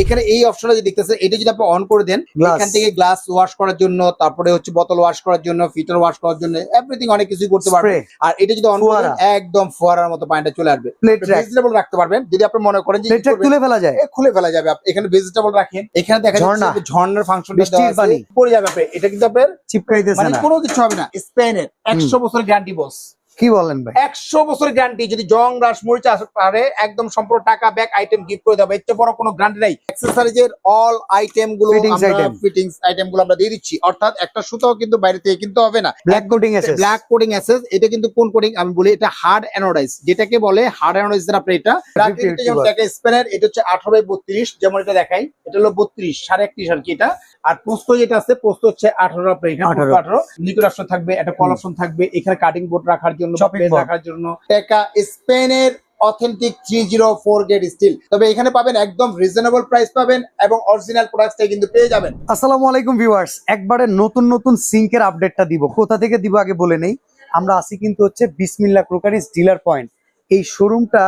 এখানে এই অপশনটা যে দেখতেছেন এটা যদি আপনি অন করে দেন এখান থেকে গ্লাস ওয়াশ করার জন্য তারপরে হচ্ছে বোতল ওয়াশ করার জন্য ফিটার ওয়াশ করার জন্য এভরিথিং অনেক কিছু করতে পারবেন। স্প্রে আর এটা যদি অন করে দেন, একদম ফোয়ারার মতো পানিটা চলে আসবে। ভেজিটেবল রাখতে পারবেন যদি আপনি মনে করেন যে তুলে ফেলা যায়। খুলে ফেলা যাবে। এখানে ভেজিটেবল রাখেন এখানে দেখা যাচ্ছে ঝর্ণার ফাংশন। পড়ে যাবে আপনি এটা কিন্তু আপনার চিপকাইতেছে মানে না। কোনো কিছু হবে না। স্পেনের একশো বছর গ্যারান্টি বস কি বলেন ভাই? একশো বছর গ্যারান্টি যদি জং রাস মরিচা পারে একদম সম্পূর্ণ টাকা ব্যাক আইটেম গিফট করে দেবে এর চেয়ে বড় কোনো গ্যারান্টি নাই। অ্যাক্সেসরিজের অল আইটেমগুলো ফিটিংস আইটেমগুলো আমরা দিয়ে দিচ্ছি। অর্থাৎ একটা সুতাও কিন্তু বাইরে থেকে কিনতে হবে না। ব্ল্যাক কোটিং আছে ব্ল্যাক কোডিং অ্যাসেস এটা কিন্তু কোন কোডিং আমি বলি এটা হার্ড অ্যানোডাইজ যেটাকে বলে হার্ড অ্যানোডাইজ আপনি এটা। 50 যেমন টাকা স্প্যানার এটা হচ্ছে আঠারো বাই বত্রিশ যেমন এটা দেখাই এটা হলো বত্রিশ সাড়ে একত্রিশ আর কি এটা। আর পোস্ত যেটা আছে পোস্ত হচ্ছে আঠারো আপনার এখানে আঠারো। লিকুইড অপশন থাকবে একটা কল অপশন থাকবে এখানে কাটিং বোর্ড রাখার জন্য রাখার জন্য। টাকা স্পেনের authentic three zero four grade steel তবে এখানে পাবেন একদম রিজনেবল প্রাইস পাবেন এবং অরিজিনাল প্রোডাক্টটা কিন্তু পেয়ে যাবেন। আসসালামু আলাইকুম ভিউয়ার্স একবারে নতুন নতুন সিঙ্কের আপডেটটা দিব। কোথা থেকে দিব আগে বলে নেই। আমরা আসি কিন্তু হচ্ছে বিসমিল্লা ক্রোকারিজ ডিলার পয়েন্ট এই শোরুমটা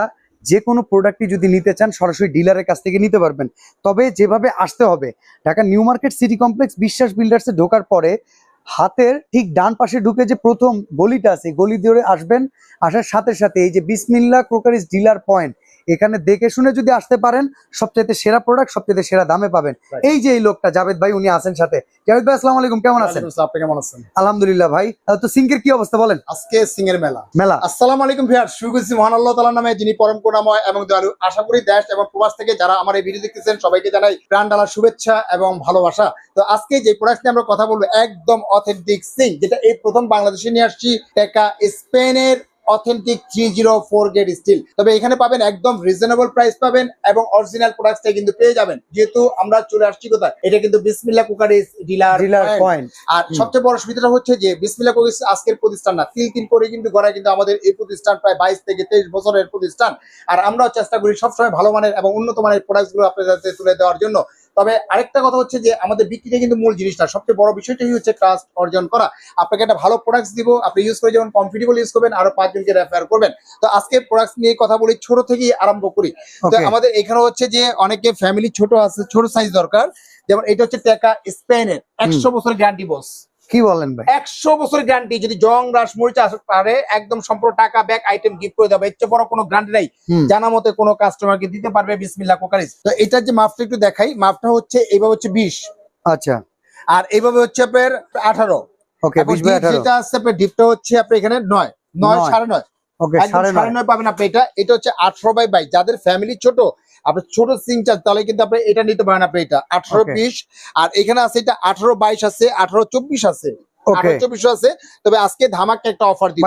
যে কোনো প্রোডাক্টটি যদি নিতে চান, সরাসরি ডিলারের কাছ থেকে নিতে পারবেন। তবে যেভাবে আসতে হবে, Dhaka new market city complex Biswas বিল্ডার্সে ঢোকার পরে হাতের ঠিক ডান পাশে ঢুকে যে প্রথম গলিটা আছে, গলি ধরে আসবেন, আসার সাথে সাথে এই যে বিসমিল্লা ক্রোকারিজ ডিলার পয়েন্ট এখানে দেখে শুনে যদি আসতে পারেন সবচাইতে সেরা প্রোডাক্ট সবচাইতে সেরা দামে পাবেন। এই যে এই লোকটা জাভেদ ভাই উনি আছেন সাথে। জাভেদ ভাই আসসালামু আলাইকুম কেমন আছেন? আপনি কেমন আছেন? আলহামদুলিল্লাহ ভাই। তো সিঙ্কের কি অবস্থা বলেন? আজকে সিং এর মেলা। মেলা। আসসালামু আলাইকুম ভিউয়ার শুরু করছি মহান আল্লাহ তাআলার নামে যিনি পরম করুণাময় এবং দয়ালু। আশা করি দেশ এবং প্রবাস থেকে যারা আমার এই ভিডিও দেখতেছেন সবাইকে জানাই প্রাণ ডালার শুভেচ্ছা এবং ভালোবাসা। তো আজকে যে প্রোডাক্ট নিয়ে আমরা কথা বলব একদম অথেন্টিক সিং যেটা এই প্রথম বাংলাদেশে নিয়ে আসছি টেকা স্পেনের authentic three zero four grade steel তবে এখানে পাবেন একদম রিজনেবল প্রাইস পাবেন এবং অরিজিনাল প্রোডাক্টটা কিন্তু পেয়ে যাবেন। যেহেতু আমরা চলে আসছি কোথায়? এটা কিন্তু Bismillah cookeries dealer dealer point আর সবচেয়ে বড় সুবিধাটা হচ্ছে যে বিসমিল্লা কোভিস আজকের প্রতিষ্ঠান না। তিল তিল করে কিন্তু গড়ায় কিন্তু আমাদের এই প্রতিষ্ঠান প্রায় বাইশ থেকে তেইশ বছরের প্রতিষ্ঠান। আর আমরাও চেষ্টা করি সবসময় ভালো মানের এবং উন্নত মানের প্রোডাক্টগুলো আপনাদের তুলে দেওয়ার জন্য। তবে আরেকটা কথা হচ্ছে যে আমাদের বিক্রিটা কিন্তু মূল জিনিসটা সবচেয়ে বড় বিষয়টাই হচ্ছে ট্রাস্ট অর্জন করা। আপনাকে একটা ভালো প্রোডাক্ট দিব আপনি ইউজ করে যেমন কমফর্টেবল ইউজ করবেন আরও পাঁচজনকে রেফার করবেন। তো আজকে প্রোডাক্ট নিয়ে কথা বলি ছোট থেকেই আরম্ভ করি। তো আমাদের এখানে হচ্ছে যে অনেকে ফ্যামিলি ছোট আছে ছোট সাইজ দরকার। যেমন এটা হচ্ছে টেকা স্পেনের একশো বছর গ্যারান্টি বস কি বলেন ভাই? একশো বছর গ্যারান্টি যদি জং রাস মরিচা আসতে পারে একদম সম্পূর্ণ টাকা ব্যাক আইটেম গিফট করে দেবে চেয়ে বড় কোনো গ্যারান্টি নাই। জানা মতে কোনো কাস্টমারকে দিতে পারবে বিসমিল্লা কোকারিস। তো এটার যে মাপটা একটু দেখাই মাপটা হচ্ছে এইভাবে হচ্ছে বিশ। আচ্ছা। আর এইভাবে হচ্ছে আপনার আঠারো। ওকে বিশ বাই আঠারো। যেটা আছে আপনার ডিপটা হচ্ছে আপনার এখানে নয়। নয়। সাড়ে নয়। ওকে সাড়ে নয়। পাবেন আপনি এটা। এটা হচ্ছে আঠারো বাই বাইশ। যাদের ফ্যামিলি ছোট আপনি ছোট সিং চান তাহলে কিন্তু আপনি এটা নিতে পারেন আপনি এটা। আঠারো. বিশ আর এখানে আছে এটা আঠারো বাইশ আছে আঠারো চব্বিশ আছে। আছে তবে আজকে ধামাকা একটা অফার দিব।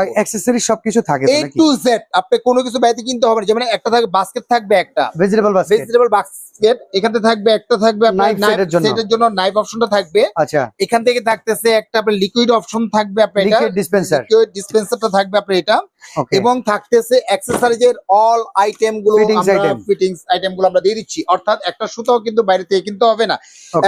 সবকিছু থাকে এ টু জেড আপনি কোনো কিছু কিনতে হবে যেমন একটা থাকবে বাস্কেট থাকবে একটা। ভেজিটেবল বাস্কেট ভেজিটেবল বাস্কেট এখানে থাকবে একটা থাকবে আপনার নাইফ জন্য। সেটের জন্য নাইফ অপশনটা থাকবে। আচ্ছা। এখান থেকে থাকতেছে একটা আপনার লিকুইড অপশন থাকবে আপনার এটা। ডিসপেন্সার লিকুইড ডিসপেন্সারটা থাকবে আপনার এটা। এবং থাকতেছে অ্যাক্সেসরিজের অল আইটেমগুলো. ফিটিংস আইটেমগুলো আমরা দিয়ে দিচ্ছি। অর্থাৎ একটা সুতাও কিন্তু বাইরে থেকে কিনতে হবে না।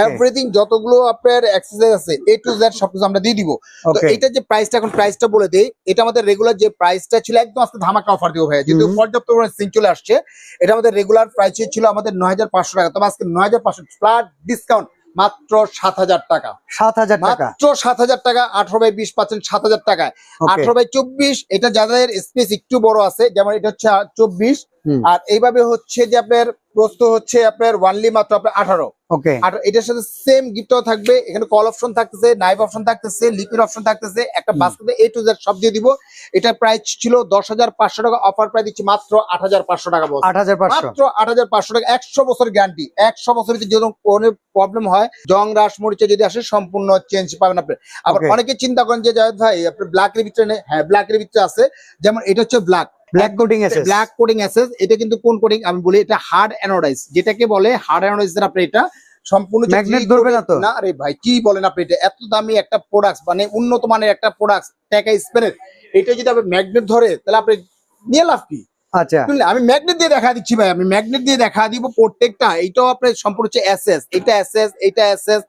এভরিথিং যতগুলো আপনার অ্যাক্সেসরিজ আছে এ টু জেড সবকিছু আমরা দিয়ে দিব। তো এটা যে প্রাইসটা এখন প্রাইসটা বলে দেই এটা আমাদের রেগুলার যে প্রাইসটা ছিল একদম আজকে ধামাকা অফার দিব ভাই যেহেতু পর্যাপ্ত পরিমাণে সিং চলে আসছে এটা আমাদের রেগুলার প্রাইস ছিল আমাদের নয় হাজার পাঁচশো টাকা। তবে আজকে নয় হাজার পাঁচশো ফ্ল্যাট ডিসকাউন্ট মাত্র সাত হাজার টাকা। সাত হাজার টাকা। মাত্র সাত হাজার টাকা আঠারো বাই বিশ পার্সেন্ট সাত হাজার টাকায়। আঠারো বাই চব্বিশ এটা যাদের স্পেস একটু বড় আছে যেমন এটা হচ্ছে চব্বিশ। আর এইভাবে হচ্ছে যে আপনার প্রস্ত হচ্ছে আপনার ওয়ানলি মাত্র আপনার আঠারো। ওকে। আর এটার সাথে সেম গিফটও থাকবে। এখানে কল অপশন থাকতেছে নাইফ অপশন থাকতেছে লিকুইড অপশন থাকতেছে। একটা বাস্কেটে এ টু জেড সব দিয়ে দিব। এটার প্রাইস ছিল দশ হাজার পাঁচশো টাকা অফার প্রাইস দিচ্ছি মাত্র আট হাজার পাঁচশো টাকা আট হাজার মাত্র আট হাজার পাঁচশো টাকা একশো বছর গ্যারান্টি একশো বছর যদি কোনো প্রবলেম হয় জং রাস মরিচে যদি আসে সম্পূর্ণ চেঞ্জ পাবেন আপনি। আবার. অনেকে চিন্তা করেন যে জাভেদ ভাই আপনি ব্ল্যাক এর ভিতরে হ্যাঁ ব্ল্যাক এর ভিতরে আছে। যেমন এটা হচ্ছে ব্ল্যাক ব্ল্যাক কোটিং আছে ব্ল্যাক কোডিং অ্যাসেস এটা কিন্তু কোন কোডিং আমি বলি এটা হার্ড অ্যানোডাইজ যেটাকে বলে হার্ড অ্যানোডাইজ আপনি এটা সম্পূর্ণ ম্যাগনেট ধরবে না তো? না রে ভাই কি বলেন আপনি এটা? এত দামি একটা প্রোডাক্ট মানে উন্নত মানের একটা প্রোডাক্ট টাকা স্পেনের এটা যদি আপনি ম্যাগনেট ধরে তাহলে আপনি নিয়ে লাভ কি? আচ্ছা। আমি ম্যাগনেট দিয়ে দেখা দিচ্ছি ভাই আমি ম্যাগনেট দিয়ে দেখা দিব প্রত্যেকটা এইটাও আপনার সম্পূর্ণ হচ্ছে এসএস এটা এসএস এটা এসএস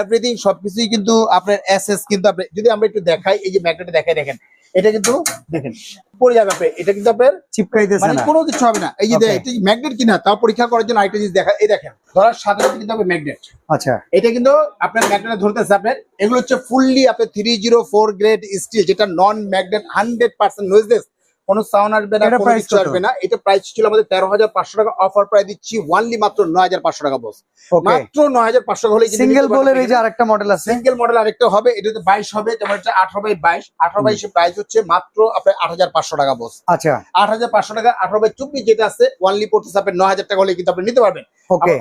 এভরিথিং সবকিছুই কিন্তু আপনার এসএস কিন্তু আপনি যদি আমরা একটু দেখাই এই যে ম্যাগনেট দেখাই দেখেন। এটা কিন্তু দেখেন পড়ে যাবে আপনি। এটা কিন্তু আপনার চিপকাইতেছে মানে কোনো কিছু হবে না। এই যে Okay. এটা ম্যাগনেট কিনা তাও পরীক্ষা করার জন্য আরেকটা জিনিস দেখা এই দেখেন ধরার সাথে সাথে কিন্তু হবে ম্যাগনেট আচ্ছা। এটা কিন্তু আপনার ম্যাগনেট ধরতেছে আপনার এগুলো হচ্ছে ফুললি আপনার three zero four grade steel যেটা non magnet hundred percent noiseless কোনো সাউন্ড আসবে না কোনো কিছু আসবে না। এটা প্রাইস ছিল আমাদের তেরো হাজার পাঁচশো টাকা অফার প্রাইস দিচ্ছি ওয়ানলি মাত্র নয় হাজার পাঁচশো টাকা বস মাত্র নয় হাজার পাঁচশো টাকা হলে সিঙ্গেল বলের এই যে আরেকটা মডেল আছে। সিঙ্গেল মডেল আরেকটা হবে এটা হচ্ছে বাইশ হবে যেমন এটা আঠারো বাই বাইশ। আঠারো বাইশের প্রাইস হচ্ছে মাত্র আপনার আট হাজার পাঁচশো টাকা বস আচ্ছা। আট হাজার পাঁচশো টাকা আঠারো বাই চব্বিশ যেটা আছে ওয়ানলি পড়তেছে আপনার নয় হাজার টাকা হলে কিন্তু আপনি নিতে পারবেন।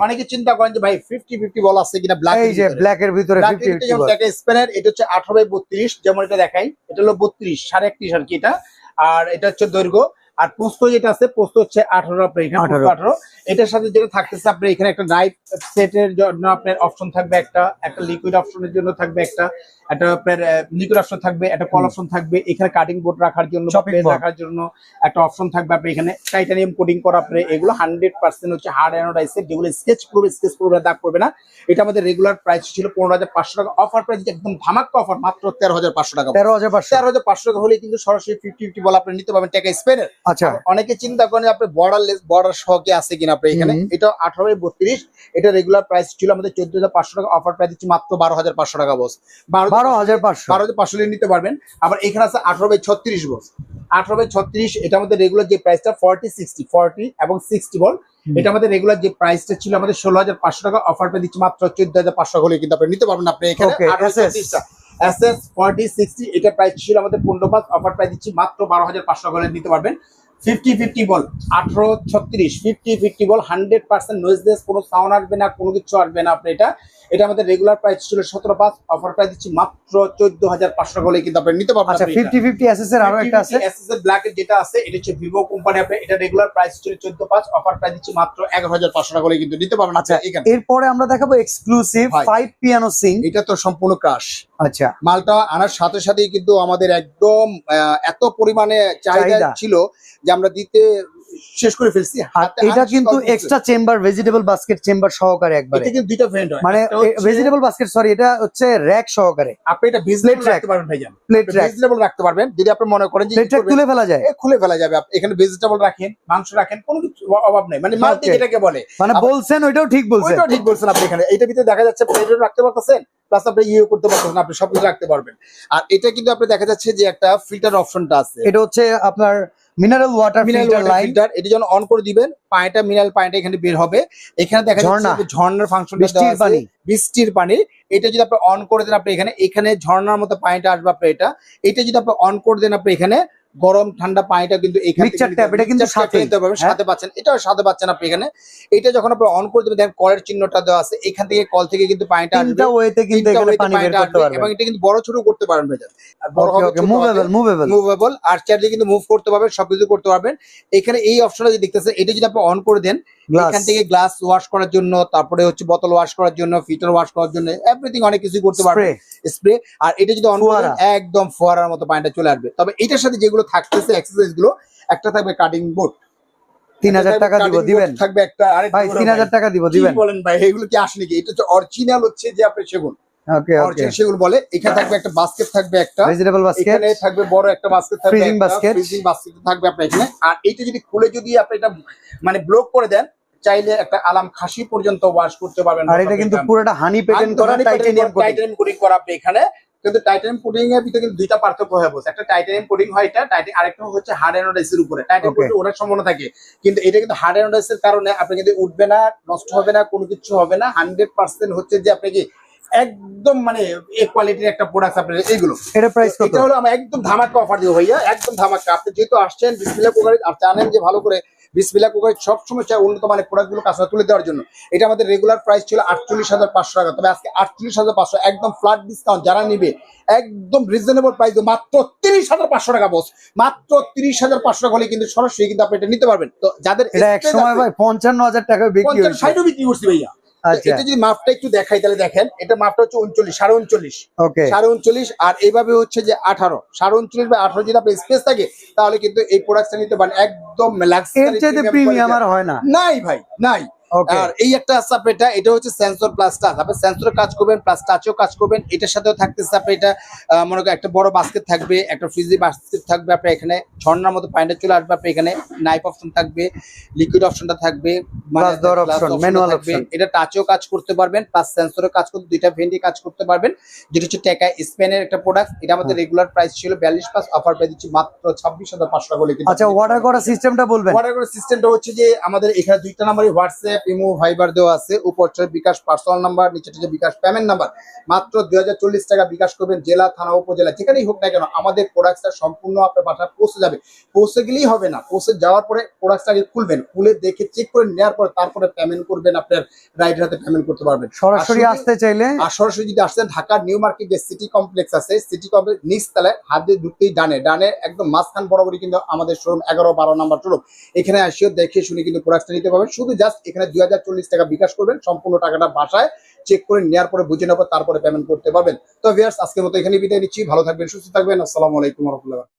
অনেকে চিন্তা করেন যে ভাই ফিফটি ফিফটি বল আছে কিনা ব্ল্যাক এই যে ব্ল্যাক এর ভিতরে ব্ল্যাক 50 50 যেমন বল। একটা স্প্যানার এটা হচ্ছে আঠারো বাই বত্রিশ যেমন এটা দেখাই এটা হলো বত্রিশ সাড়ে একত্রিশ আর কি এটা। আর এটা হচ্ছে দৈর্ঘ্য। আর পোস্ত যেটা আছে পোস্ত হচ্ছে আঠারো আপনার এখানে আঠারো। এটার সাথে যেটা থাকতেছে আপনার এখানে একটা নাইট সেটের জন্য আপনার অপশন থাকবে একটা একটা লিকুইড অপশনের জন্য থাকবে একটা একটা আপনার লিকুইড অপশন থাকবে একটা কল অপশন থাকবে এখানে কাটিং বোর্ড রাখার জন্য। রাখার জন্য একটা অপশন থাকবে আপনি এখানে টাইটানিয়াম কোটিং করা আপনি এগুলো হান্ড্রেড পার্সেন্ট হচ্ছে হার্ড অ্যানোডাইসের যেগুলো স্কেচ করবে স্কেচ করবে দাগ করবে না। এটা আমাদের রেগুলার প্রাইস ছিল পনেরো হাজার পাঁচশো টাকা। অফার প্রাইস একদম ধামাক্কা অফার মাত্র তেরো হাজার পাঁচশো টাকা। তেরো হাজার পাঁচশো। তেরো হাজার পাঁচশো টাকা হলে কিন্তু সরাসরি ফিফটি ফিফটি বল আপনি নিতে পারবেন টাকা স্পেনের আচ্ছা। অনেকে চিন্তা করেন আপনি বর্ডার লেস বর্ডার সহ কি আছে কিনা আপনি এখানে। এটা আঠারো বত্রিশ। এটা রেগুলার প্রাইস ছিল আমাদের চোদ্দ হাজার পাঁচশো টাকা। অফার প্রাইস দিচ্ছি মাত্র বারো হাজার পাঁচশো টাকা বস বারো হাজার পাঁচশো। বারো হাজার পাঁচশো। নিতে পারবেন। আবার এখানে আছে আঠারো বাই ছত্রিশ বস আঠারো বাই ছত্রিশ এটা আমাদের রেগুলার যে প্রাইসটা ফর্টি সিক্সটি ফর্টি এবং সিক্সটি বল। এটা আমাদের রেগুলার যে প্রাইসটা ছিল আমাদের ষোলো হাজার পাঁচশো টাকা। অফার পেয়ে দিচ্ছি মাত্র চোদ্দ হাজার পাঁচশো হলে কিন্তু আপনি নিতে পারবেন আপনি এখানে। এস এস ফর্টি সিক্সটি এটা প্রাইস ছিল আমাদের পনেরো পাঁচ অফার প্রাইস দিচ্ছি মাত্র বারো হাজার পাঁচশো করে নিতে পারবেন। ফিফটি ফিফটি বল আঠারো ছত্রিশ fifty fifty ball hundred percent noiseless কোনো সাউন্ড আসবে না, কোনো কিছু আসবে না আপনি এটা। এটা আমাদের রেগুলার প্রাইস ছিল সতেরো পাঁচ অফার প্রাইস দিচ্ছি মাত্র চোদ্দ হাজার পাঁচশো হলে কিন্তু আপনি নিতে পারবেন। আচ্ছা ফিফটি ফিফটি এসএস এর আরও একটা আছে? এসএসএল ব্ল্যাক এর ব্ল্যাক যেটা আছে এটা হচ্ছে ভিভো কোম্পানি আপনি এটা রেগুলার প্রাইস ছিল 14 পাঁচ অফার প্রাইস দিচ্ছি মাত্র 11500 টাকা করে কিন্তু নিতে পারবেন আচ্ছা এখানে। এরপরে আমরা দেখাবো এক্সক্লুসিভ ফাইভ পিয়ানো সিং এটা তো সম্পূর্ণ ক্রাশ আচ্ছা। মালটা আনার সাথে সাথেই কিন্তু আমাদের একদম এত পরিমাণে চাহিদা। ছিল যে আমরা দিতে শেষ করে ফেলছি এটা কিন্তু extra chamber vegetable basket chamber সহকারে একবারে। এটা কিন্তু দুইটা ভেন্ড হয়। মানে ভেজিটেবল বাস্কেট সরি এটা হচ্ছে র্যাক সহকারে। আপনি এটা ভিজিবল রাখতে পারবেন ভাইজান। প্লেট র্যাক ভিজিবল রাখতে পারবেন। যদি আপনি মনে করেন যে প্লেট র্যাক তুলে ফেলা যায়। খুলে ফেলা যাবে। আপনি এখানে ভেজিটেবল রাখেন মাংস রাখেন কোনো কিছু অভাব নেই। মানে মাল্টি যেটাকে বলে। মানে বলছেন ওইটাও ঠিক বলছেন। ওইটাও ঠিক বলছেন আপনি এখানে। এইটার ভিতরে দেখা যাচ্ছে প্লেটও রাখতে পারতেছেন প্লাস আপনি ইয়ে করতে পারতেছেন আপনি সবকিছু রাখতে পারবেন। আর এটা কিন্তু আপনি দেখা যাচ্ছে যে একটা ফিল্টার অপশনটা আছে। এটা হচ্ছে আপনার মিনারেল ওয়াটার ফিল্টার লাইন এটি যখন অন করে দিবেন পানিটা মিনারেল পানিটা এখানে বের হবে। এখানে দেখা। যাচ্ছে ঝর্ণার ফাংশন বৃষ্টির পানি। বৃষ্টির পানি। এটা যদি আপনি অন করে দেন আপনি এখানে এখানে ঝর্ণার মতো পানিটা আসবে আপনি এটা। এটা যদি আপনি অন করে দেন আপনি এখানে গরম ঠান্ডা পানিটা কিন্তু এটা কিন্তু হ্যাঁ? সাথে পাচ্ছেন। এটাও সাথে পাচ্ছেন আপনি এখানে। এটা যখন আপনি অন করে দেবেন দেখেন কলের চিহ্নটা দেওয়া আছে এখান থেকে কল থেকে কিন্তু পানিটা আসবে। তিনটা ওয়েতে কিন্তু এখানে পানি বের করতে পারবেন। এবং এটা কিন্তু বড় ছোট করতে পারবেন ভাইজান। আর বড় হবে মুভেবল মুভেবল মুভেবল আর চাইলে কিন্তু মুভ করতে পারবেন সবকিছু করতে পারবেন। এখানে এই অপশনটা যে দেখতেছেন এটা যদি আপনি অন করে দেন এখান থেকে গ্লাস ওয়াশ করার জন্য তারপরে হচ্ছে বোতল ওয়াশ করার জন্য ফিটার ওয়াশ করার জন্য এভরিথিং অনেক কিছু করতে পারবে। স্প্রে আর এটা যদি অন একদম ফোয়ারার মতো পানিটা চলে আসবে। তবে এটার সাথে যেগুলো থাকতেছে এক্সারসাইজগুলো একটা থাকবে কাটিং বোর্ড তিন হাজার টাকা দিব দিবেন। থাকবে একটা আরে ভাই তিন হাজার টাকা দিব দিবেন। বলেন ভাই এগুলো কি আসে নাকি? এটা হচ্ছে অরিজিনাল হচ্ছে যে আপনি সেগুন। ওকে ওকে অরিজিনাল বলে এখানে থাকবে একটা বাস্কেট থাকবে একটা ভেজিটেবল বাস্কেট এখানে থাকবে বড় একটা বাস্কেট থাকবে। ফ্রিজিং বাস্কেট থাকবে আপনার এখানে। আর এইটা যদি খুলে যদি আপনি এটা মানে ব্লক করে দেন চাইলে একটা আলাম খাসি পর্যন্ত ওয়াশ করতে পারবেন আর এটা কিন্তু পুরোটা হানি পেটেন্ট করা টাইটেনিয়াম টাইটানিয়াম কোটিং করা আপনি এখানে। কিন্তু টাইটানিয়াম কোটিং এর ভিতরে কিন্তু দুইটা পার্থক্য হয়ে বসে। একটা টাইটানিয়াম কোটিং হয় এটা টাইটানিয়াম আরেকটা হচ্ছে হার্ড অ্যানোডাইসের উপরে। টাইটানিয়াম. কোটিং সম্ভাবনা থাকে। কিন্তু এটা কিন্তু হার্ড অ্যানোডাইসের কারণে আপনি কিন্তু উঠবে না নষ্ট হবে না কোনো কিছু হবে না। হান্ড্রেড পার্সেন্ট হচ্ছে যে আপনি কি একদম মানে এ কোয়ালিটির একটা প্রোডাক্ট আপনার এইগুলো। এটা প্রাইস কত? এটা হলো আমরা একদম ধামাকা অফার দিব ভাইয়া একদম ধামাকা। আপনি যেহেতু আসছেন বিসমিল্লা কুকারি আর জানেন যে ভালো করে বিসমিল্লা কুকারি সবসময় চাই উন্নত মানের প্রোডাক্টগুলো কাছে তুলে দেওয়ার জন্য। এটা আমাদের রেগুলার প্রাইস ছিল আটচল্লিশ হাজার পাঁচশো টাকা। তবে আজকে আটচল্লিশ হাজার পাঁচশো একদম ফ্ল্যাট ডিসকাউন্ট যারা নিবে একদম রিজনেবল প্রাইস মাত্র তিরিশ হাজার পাঁচশো টাকা বস মাত্র তিরিশ হাজার পাঁচশো টাকা হলে কিন্তু সরাসরি কিন্তু আপনি এটা নিতে পারবেন। তো যাদের এক সময় ভাই পঞ্চান্ন হাজার টাকা বিক্রি ষাটও বিক্রি করছি ভাইয়া। এটা যদি মাপটা একটু দেখাই তাহলে দেখেন এটা মাপটা হচ্ছে উনচল্লিশ সাড়ে উনচল্লিশ। সাড়ে উনচল্লিশ আর এইভাবে হচ্ছে যে আঠারো। সাড়ে উনচল্লিশ বা আঠারো যদি আপনার স্পেস থাকে তাহলে কিন্তু এই প্রোডাক্টটা নিতে পারেন। একদম প্রিমিয়াম আর হয় না। নাই ভাই নাই। আর এই একটা আছে আপনার এটা এটা হচ্ছে সেন্সর প্লাস টাচ আপনি সেন্সর কাজ করবেন প্লাস টাচও কাজ করবেন এটার সাথেও থাকতেছে আপনার এটা মনে করেন একটা বড় বাস্কেট থাকবে একটা ফ্রিজি বাস্কেট থাকবে আপনার এখানে ঝর্ণার মতো পাইন্ডার চলে আসবে আপনার এখানে নাইফ অপশন থাকবে লিকুইড অপশনটা থাকবে থাকবে। option। এটা টাচও কাজ করতে পারবেন প্লাস সেন্সরে কাজ করতে দুইটা ভেন্ডি কাজ করতে পারবেন। যেটা হচ্ছে টেকা স্পেনের একটা প্রোডাক্ট এটা আমাদের রেগুলার প্রাইস ছিল বিয়াল্লিশ প্লাস অফার পেয়ে দিচ্ছি মাত্র ছাব্বিশ হাজার পাঁচশো টাকা আচ্ছা অর্ডার করার সিস্টেমটা বলবেন। অর্ডার করার সিস্টেমটা হচ্ছে যে আমাদের এখানে দুইটা নাম্বারই হোয়াটসঅ্যাপ ইমো ভাইবার দেওয়া আছে। উপরটা বিকাশ পার্সোনাল নাম্বার নিচেটা যে বিকাশ পেমেন্ট নাম্বার। মাত্র দুই হাজার চল্লিশ টাকা বিকাশ করবেন জেলা থানা উপজেলা। যেখানেই হোক না কেন আমাদের প্রোডাক্টটা সম্পূর্ণ আপনার বাসায় পৌঁছে যাবে। পৌঁছে গেলেই হবে না। পৌঁছে যাওয়ার পরে প্রোডাক্টটা আগে খুলবেন। খুলে দেখে চেক করে নেওয়ার পরে তারপরে পেমেন্ট করবেন আপনার রাইডের হাতে পেমেন্ট করতে পারবেন। সরাসরি আসতে চাইলে আর সরাসরি যদি আসছেন ঢাকার নিউ মার্কেট যে সিটি কমপ্লেক্স আছে সিটি কমপ্লেক্স নিচ তলায় হাত দিয়ে ঢুকতেই ডানে। ডানে একদম মাঝখান বরাবরই কিন্তু আমাদের শোরুম এগারো বারো নাম্বার শোরুম এখানে আসিও দেখে শুনে কিন্তু প্রোডাক্টটা নিতে পারবেন। শুধু জাস্ট এখানে দুই হাজার চল্লিশ টাকা বিকাশ করবেন, সম্পূর্ণ টাকাটা বাসায় চেক করে নেওয়ার পরে বুঝে নেওয়ার তারপরে পেমেন্ট করতে পারবেন। তো ভিয়ার্স আজকের মতো এখানে বিদায় নিচ্ছি। ভালো থাকবেন, সুস্থ থাকবেন। আসসালামু আলাইকুম রহমতুল্লাহ।